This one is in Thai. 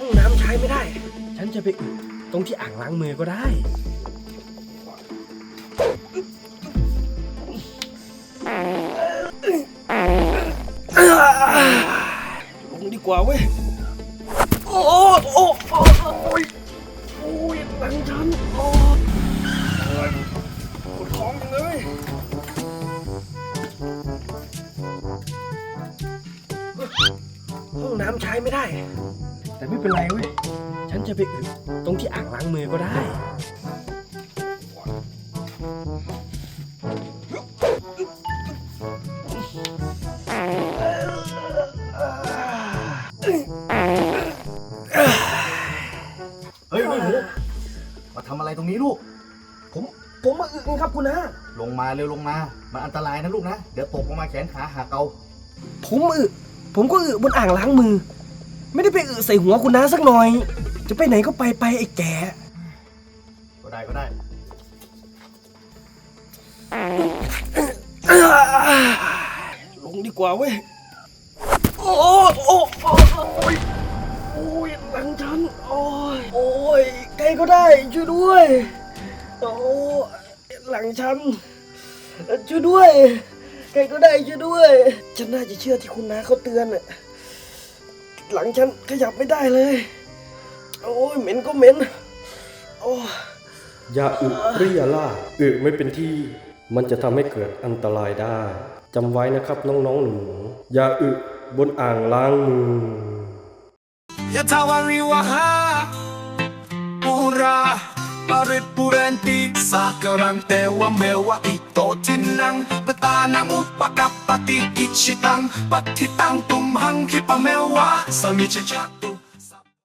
ห้องน้ำใช้ไม่ได้ ฉันจะไปอึตรงที่อ่างล้างมือก็ได้ ลงดีกว่าเว้ย โอ้โอ้โอ้โอ้ยโอ้ยหลังฉันโอ้ยปวดท้องจังเลยห้องน้ำใช้ไม่ได้ แต่ไม่เป็นไรเว้ย ฉันจะไปอึตรงที่อ่างล้างมือก็ได้ เฮ้ยหนูหนูมาทำอะไรตรงนี้ลูก ผมผมมาอึครับคุณนะ ลงมาเร็วลงมา มันอันตรายนะลูกนะ เดี๋ยวตกลงมาแขนขาหักเอาผมอึผมก็อึบนอ่างล้างมือ ไม่ได้ไปอึใส่หัวคุณน้าสักหน่อย จะไปไหนก็ไปไปไอ้แก่ก็ได้ก็ได้ ลงดีกว่าเว้ยโอ้โอ้โอ้โอ้ยโอ้ยหลังฉัน โอ้ย โอ้ยใครก็ได้ช่วยด้วย โอ้หลังฉันช่วยด้วยใครก็ได้ช่วยด้วย ฉันน่าจะเชื่อที่คุณน้าเขาเตือนน่ะ หลังฉันขยับไม่ได้เลย โอ้ยเหม็นก็เหม็น โอ้ยอย่าอึเรียล่าดอึไม่เป็นที่ มันจะทำให้เกิดอันตรายได้จำไว้นะครับน้องๆหนูๆอย่าอึบนอ่างล้างมือ ปัดที่ตั้งตุ่มหังคิดปะแมววะสามีเชจัก